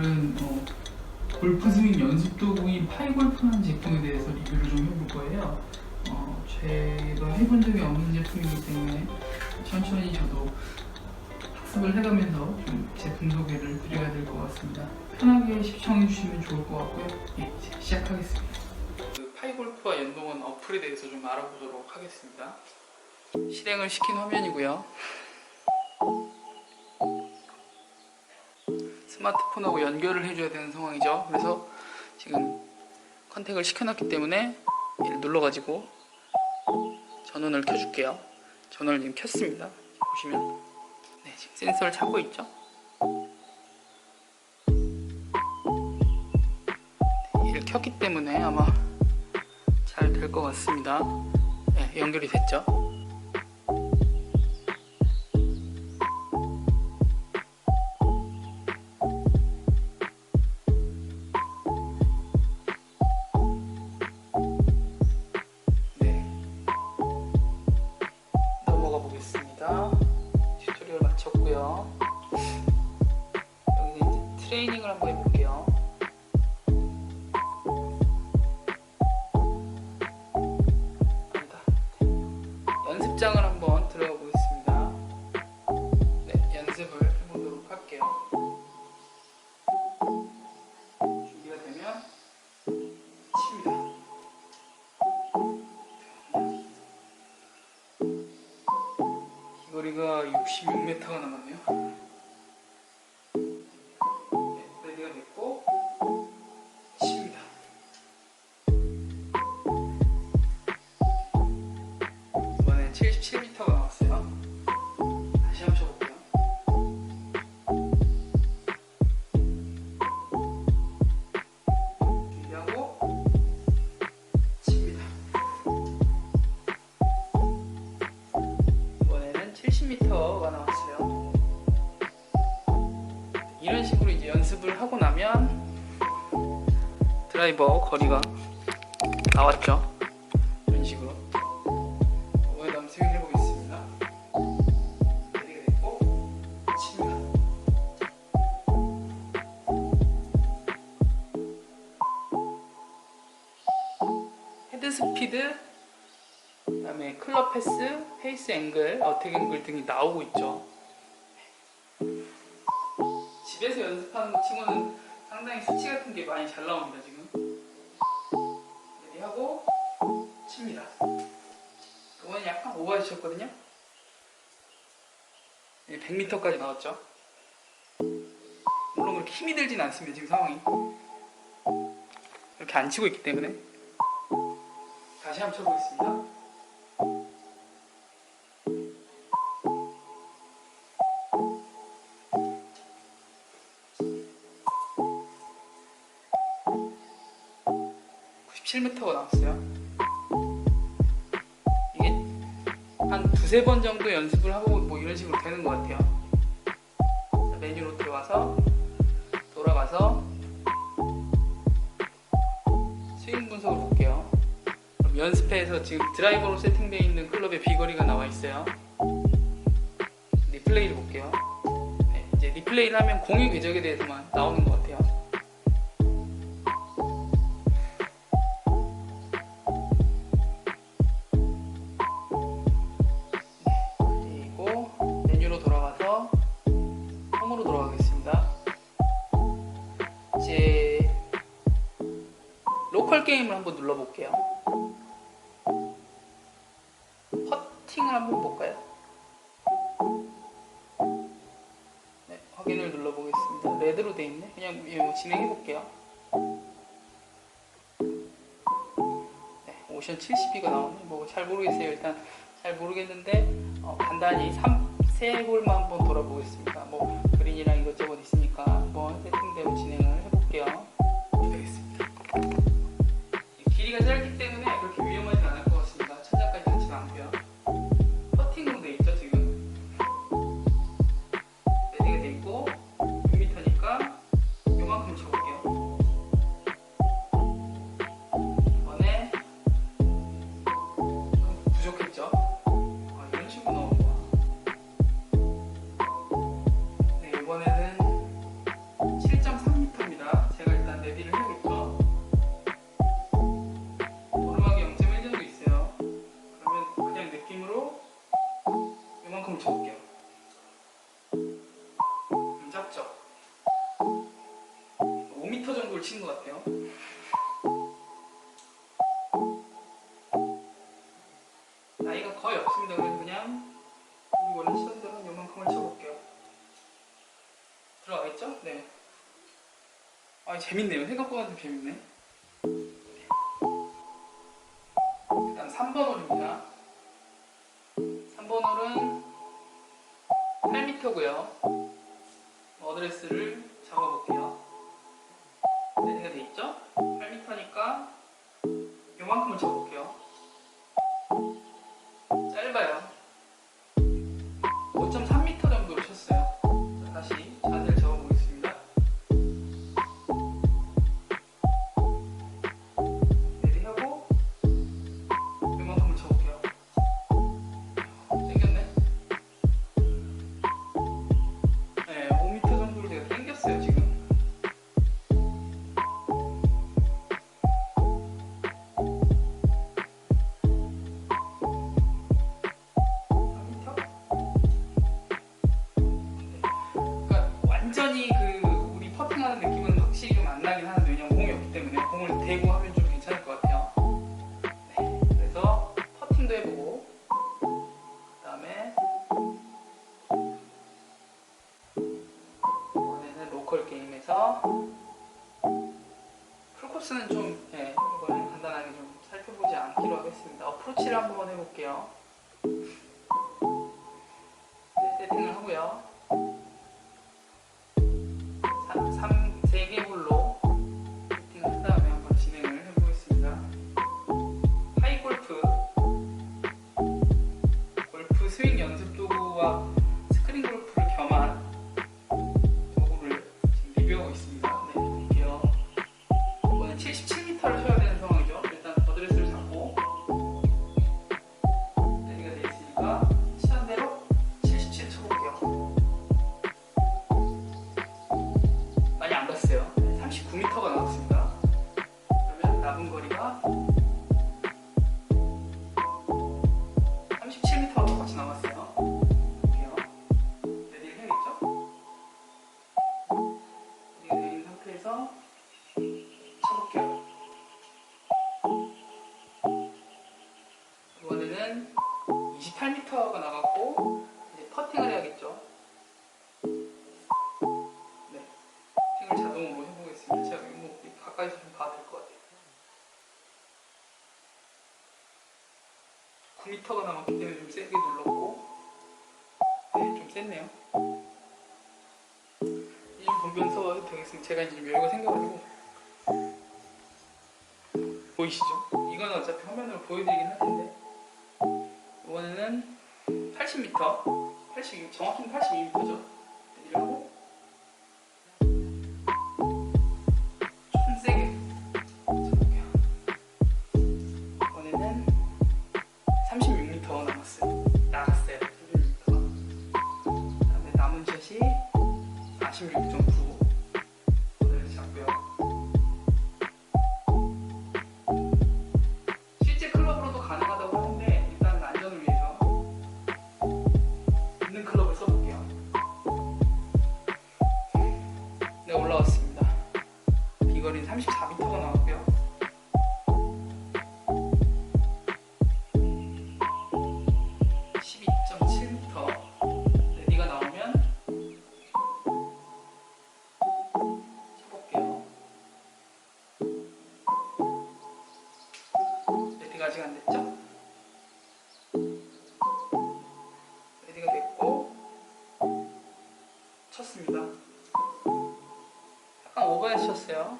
오늘은 어, 골프 스윙 연습 도구인 파이골프라는 제품에 대해서 리뷰를 좀 해볼 거예요. 어, 제가 해본 적이 없는 제품이기 때문에 천천히 저도 학습을 해가면서 좀 제품 소개를 드려야 될 것 같습니다. 편하게 시청해 주시면 좋을 것 같고요. 예, 시작하겠습니다. 그 파이골프와 연동한 어플에 대해서 좀 알아보도록 하겠습니다. 실행을 시킨 화면이고요. 스마트폰하고 연결을 해줘야 되는 상황이죠. 그래서 지금 컨택을 시켜놨기 때문에 얘를 눌러가지고 전원을 켜줄게요. 전원을 지금 켰습니다. 보시면 네, 지금 센서를 찾고 있죠. 네, 얘를 켰기 때문에 아마 잘 될 것 같습니다. 네, 연결이 됐죠. 거리가 66m가 남았네요. 연습을 하고 나면 드라이버 거리가 나왔죠. 이런 식으로. 이번에 한번 스윙 해 보겠습니다. 레디가 됐고, 칩니다. 헤드 스피드, 그 다음에 클럽 패스, 페이스 앵글, 어택 앵글 등이 나오고 있죠. 연습하는 것 치고는 상당히 수치 같은 게 많이 잘 나옵니다 지금. 레디하고 칩니다. 이번엔 약간 오버해 주셨거든요. 100m까지 나왔죠. 물론 그렇게 힘이 들진 않습니다 지금 상황이. 이렇게 안 치고 있기 때문에. 다시 한번 쳐보겠습니다. (97m가) 나왔어요 이게 한 두세 번 정도 연습을 하고 뭐 이런 식으로 되는 것 같아요 자, 메뉴로 들어가서 돌아가서 스윙 분석을 볼게요 그럼 연습해서 지금 드라이버로 세팅되어 있는 클럽의 비거리가 나와 있어요. 리플레이를 볼게요. 네, 이제 리플레이를 하면 공유 궤적에 대해서만 나오는 것 같아요. 퍼팅을 한번 볼까요? 네, 확인을 눌러보겠습니다. 레드로 돼 있네. 그냥 이거 진행해 볼게요. 네, 오션 72가 나오네. 뭐 잘 모르겠어요. 일단 잘 모르겠는데 어, 간단히 3, 세 홀만 한번 돌아보겠습니다. 뭐 그린이랑 이것저것 있으니까 한번 재밌네요. 생각보다 좀 재밌네. 일단 3번 홀입니다. 3번 홀은 8m고요. 어드레스를 잡아볼게요. 로컬 게임에서 풀코스는 좀 예, 이번엔 간단하게 좀 살펴보지 않기로 하겠습니다. 어프로치를 한번 해볼게요. 28m가 나갔고 이제 퍼팅을 해야겠죠. 네, 퍼팅을 자동으로 해보겠습니다. 제가 뭐 가까이서 좀 봐도 될것 같아요. 9m가 남았기 때문에 좀 세게 눌렀고, 네, 좀 셌네요. 이좀 보면서 되겠습니다. 제가 이제 좀 여유가 생겨가지고 보이시죠? 이건 어차피 화면으로 보여드리긴 할 텐데 이번에는 80m, 80, 정확히는 82m죠. 이러고 아직 안 됐죠? 레디가 됐고 쳤습니다. 약간 오버헤드 쳤어요.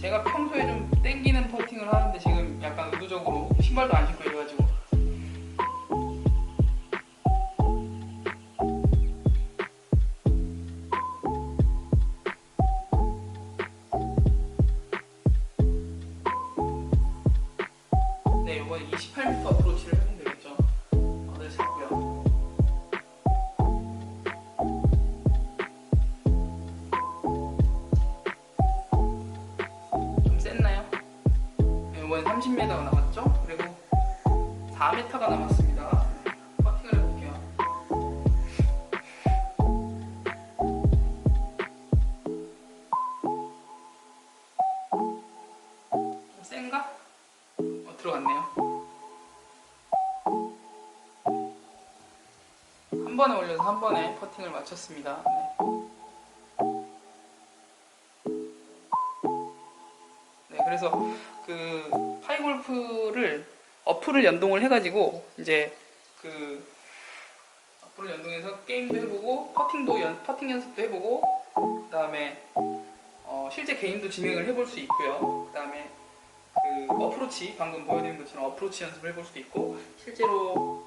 제가 평소에 좀 땡기는 퍼팅을 하는데 지금 약간 의도적으로 신발도 안 신고 네 이번에 28m 어프로치를 들어갔네요. 한 번에 올려서 한 번에 퍼팅을 마쳤습니다. 네, 네 그래서 그 파이골프를 어플을 연동을 해가지고 이제 그 어플을 연동해서 게임도 해보고 퍼팅도 연, 퍼팅 연습도 해보고 그 다음에 어, 실제 게임도 진행을 해볼 수 있고요. 그 다음에 어프로치 방금 보여드린 것처럼 어프로치 연습을 해볼 수도 있고 실제로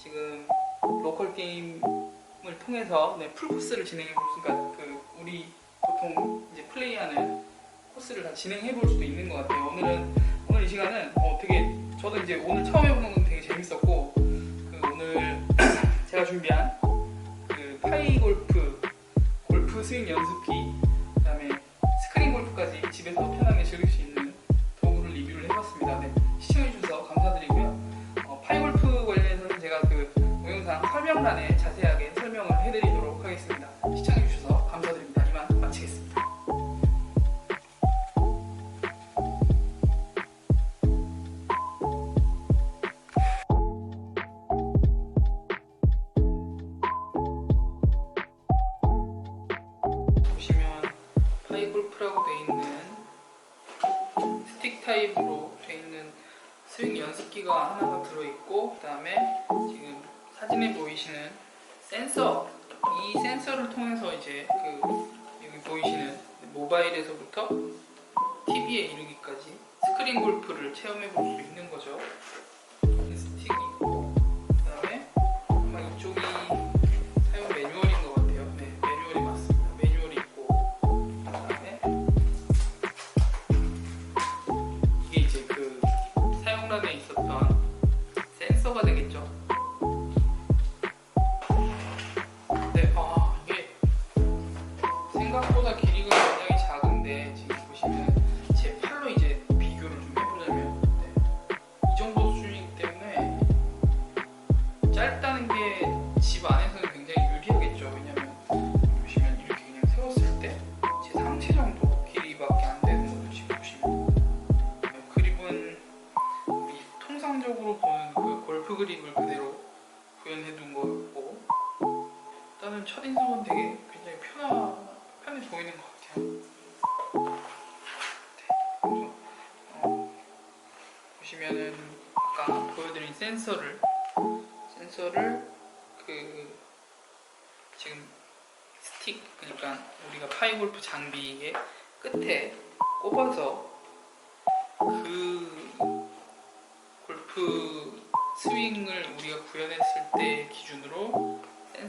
지금 로컬 게임을 통해서 네, 풀 코스를 진행해 볼 수, 그러니까 그 우리 보통 이제 플레이하는 코스를 다 진행해 볼 수도 있는 것 같아요. 오늘은 오늘 이 시간은 어, 되게 저도 이제 오늘 처음 해보는 건 되게 재밌었고 그 오늘 제가 준비한 그 파이 골프 골프 스윙 연습기 그다음에 스크린 골프까지 집에서 편하게 즐길 수 있는 네, 시청해주셔서 감사드리고요. 어, 파이골프 관련해서는 제가 그 동영상 설명란에 사진에 보이시는 센서 이 센서를 통해서 이제 그 여기 보이시는 모바일에서부터 TV에 이르기까지 스크린 골프를 체험해 볼 수 있는 거죠. 첫인상은 되게 굉장히 편하, 편해 보이는 것 같아요. 네, 어, 보시면은 아까 보여드린 센서를 센서를 그 지금 스틱 그러니까 우리가 파이골프 장비의 끝에 꼽아서 그 골프 스윙을 우리가 구현했을 때 기준으로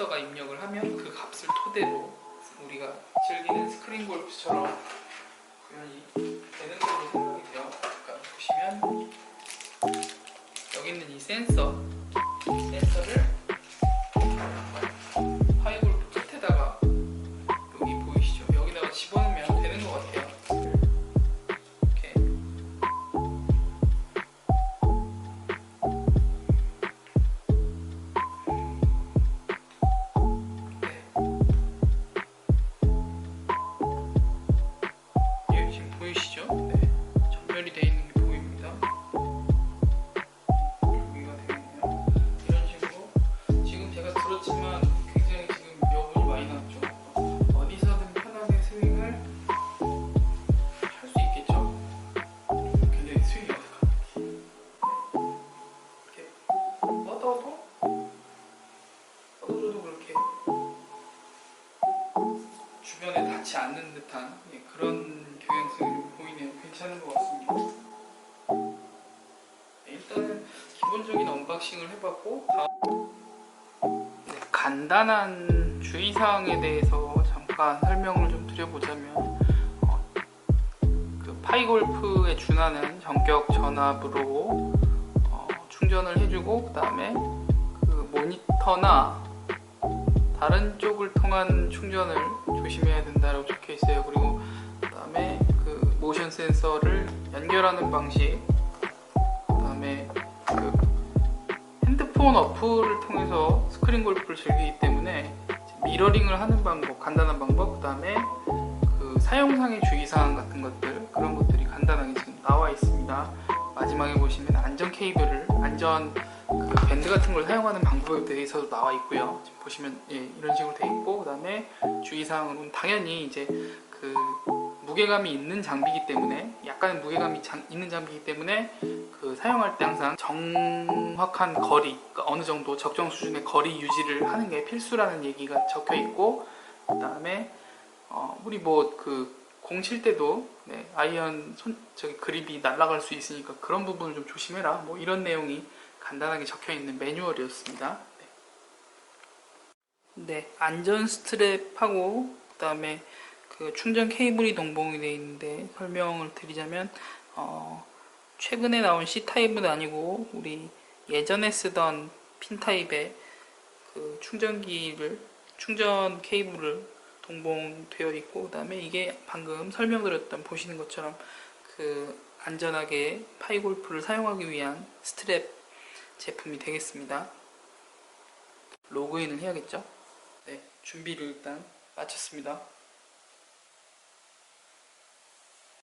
센서가 입력을 하면 그 값을 토대로 우리가 즐기는 스크린 골프처럼 구현이 되는 걸로 생각이 돼요. 그러니까 보시면 여기 있는 이 센서 센서를 주변에 닿지 않는 듯한 예, 그런 경향성이 보이네요. 괜찮은 것 같습니다. 네, 일단은 기본적인 언박싱을 해봤고 다음 네, 간단한 주의사항에 대해서 잠깐 설명을 좀 드려보자면 어, 그 파이골프에 준하는 전격 전압으로 어, 충전을 해주고 그 다음에 그 모니터나 다른 쪽을 통한 충전을 조심해야 된다고 적혀 있어요. 그리고 그다음에 그 모션 센서를 연결하는 방식, 그다음에 그 핸드폰 어플을 통해서 스크린 골프를 즐기기 때문에 미러링을 하는 방법, 간단한 방법, 그다음에 그 사용상의 주의사항 같은 것들 그런 것들이 간단하게 지금 나와 있습니다. 마지막에 보시면 안전 케이블을 안전 그 밴드 같은 걸 사용하는 방법에 대해서도 나와 있고요. 지금 보시면 예, 이런 식으로 돼 있고 그다음에 주의사항으로는 당연히 이제 그 무게감이 있는 장비이기 때문에 약간 무게감이 장- 있는 장비이기 때문에 그 사용할 때 항상 정확한 거리 그러니까 어느 정도 적정 수준의 거리 유지를 하는 게 필수라는 얘기가 적혀 있고 그다음에 어, 우리 뭐그 공칠 때도 네, 아이언 손 저기 그립이 날아갈 수 있으니까 그런 부분을 좀 조심해라 뭐 이런 내용이 간단하게 적혀 있는 매뉴얼이었습니다. 네, 네, 안전 스트랩하고 그다음에 그 충전 케이블이 동봉이 되어 있는데 설명을 드리자면 어, 최근에 나온 C 타입은 아니고 우리 예전에 쓰던 핀 타입의 그 충전기를 충전 케이블을 동봉되어 있고 그다음에 이게 방금 설명드렸던 보시는 것처럼 그 안전하게 파이골프를 사용하기 위한 스트랩 제품이 되겠습니다. 로그인을 해야겠죠? 네, 준비를 일단 마쳤습니다.